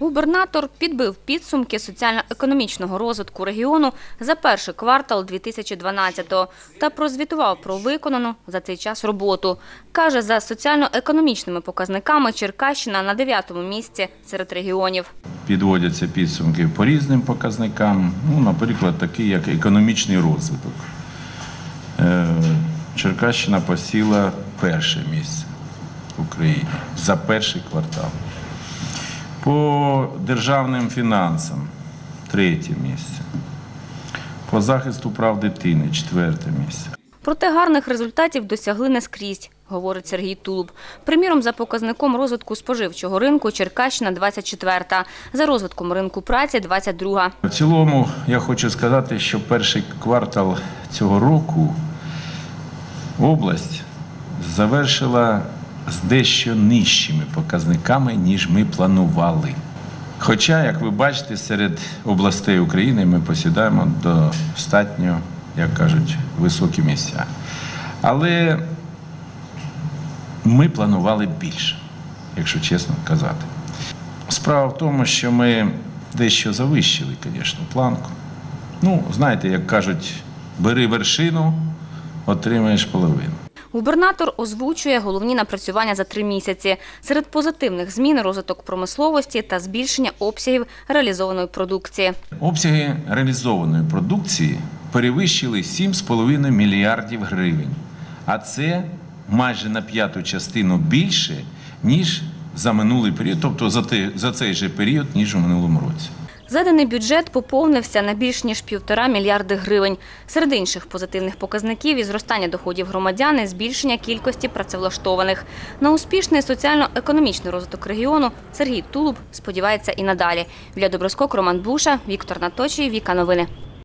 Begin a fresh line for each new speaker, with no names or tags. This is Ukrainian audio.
Губернатор підбив підсумки соціально-економічного розвитку регіону за перший квартал 2012-го та прозвітував про виконану за цей час роботу. Каже, за соціально-економічними показниками Черкащина на дев'ятому місці серед регіонів.
Підводяться підсумки по різним показникам. Ну, наприклад, такий як економічний розвиток. Е, Черкащина посіла перше місце в Україні за перший квартал. По державним фінансам третє місце. По захисту прав дитини четверте місце.
Проте гарних результатів досягли не скрізь, говорить Сергій Тулуб. Приміром, за показником розвитку споживчого ринку Черкащина 24-та, за розвитком ринку праці 22-га.
В цілому я хочу сказати, що перший квартал цього року область завершила з дещо нижчими показниками, ніж ми планували. Хоча, як ви бачите, серед областей України ми посідаємо достатньо, як кажуть, високі місця. Але ми планували більше, якщо чесно казати. Справа в тому, що ми дещо завищили, звісно, планку. Ну, знаєте, як кажуть, бери вершину, отримаєш половину.
Губернатор озвучує головні напрацювання за три місяці. Серед позитивних змін розвиток промисловості та збільшення обсягів реалізованої продукції.
Обсяги реалізованої продукції перевищили 7,5 мільярдів гривень, а це майже на п'яту частину більше, ніж за минулий період, тобто за, цей же період, ніж у минулому році.
Заданий бюджет поповнився на більш ніж півтора мільярди гривень. Серед інших позитивних показників і зростання доходів громадян і збільшення кількості працевлаштованих. На успішний соціально-економічний розвиток регіону Сергій Тулуб сподівається і надалі. Для Доброскок, Роман Буша, Віктор Наточий, Віка Новини.